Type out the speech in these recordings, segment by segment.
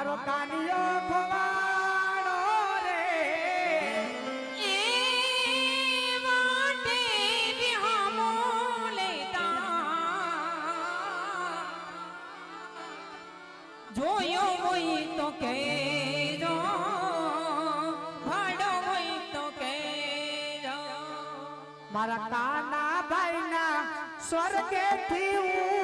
મારો કાનિયો ખોવાડો રે એ વાટે વિહામો લેતા જોયો હોય તો કહેજો ભાડો હોય તો કહેજો મારા કાના ભાઈના સ્વર્ગેથી ઉતરાવી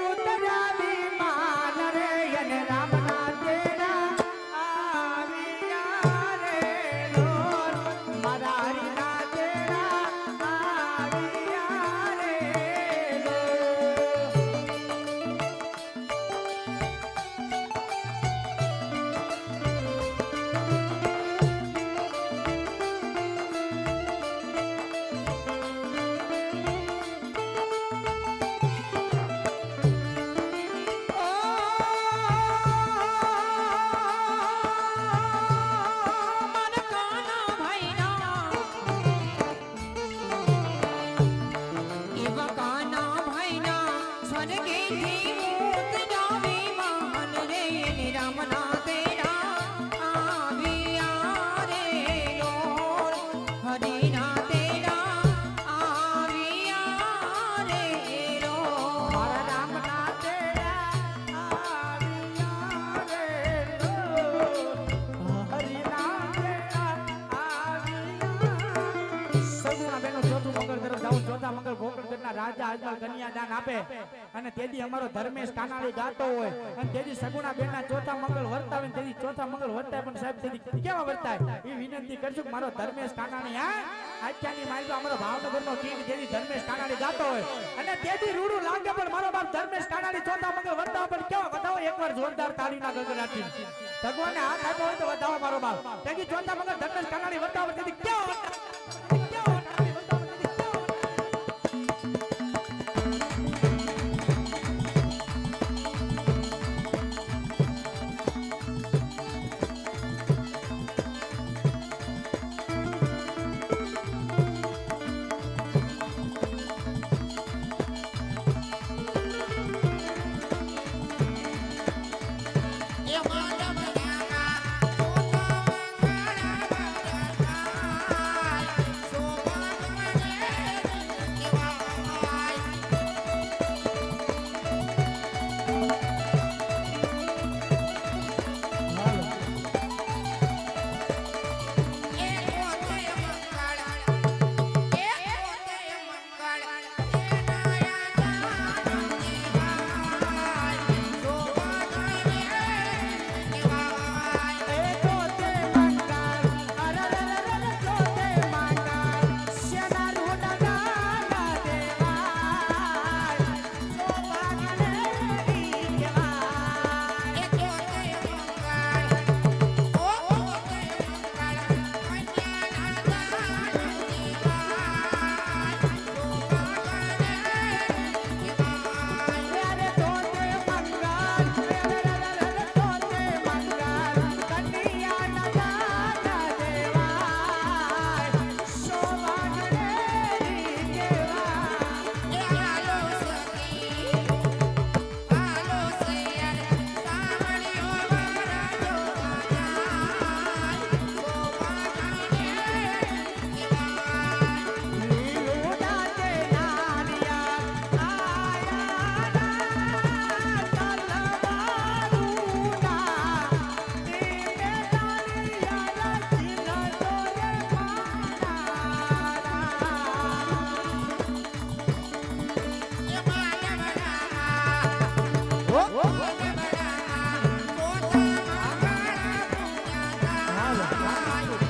মন গেথি মুদনা ચોથા મંગળ ગોકળગઢના રાજા અજમલ કન્યાદાન આપે. અને તેથી અમારો ધર્મેશ કાનાળી ગાતો હોય. અને તેથી સગુણા બેનના ચોથા મંગલ વર્તાવે તેથી ચોથા મંગલ વર્તાય પણ સાહેબ તેથી કેવા વર્તાય? એ વિનંતી કરશું કે મારો ધર્મેશ કાનાણી હા? આખ્યાની મારી અમારો ભાવનગરનો કિંગ તેથી ધર્મેશ કાનાળી ગાતો હોય. અને તેથી રૂડું લાગે પણ મારો બાપ ધર્મેશ કાનાળી ચોથા મંગલ વર્તાવે પણ કેવા વધાવો? એકવાર જોરદાર તાળીના ગગડાટી ભગવાનને હાથ આપ્યો હોય તો વધાવો મારો બાપ. તેથી ચોથા મંગળ ધર્મેશ કાનાળી વર્તાવે તેથી કેવા อยู่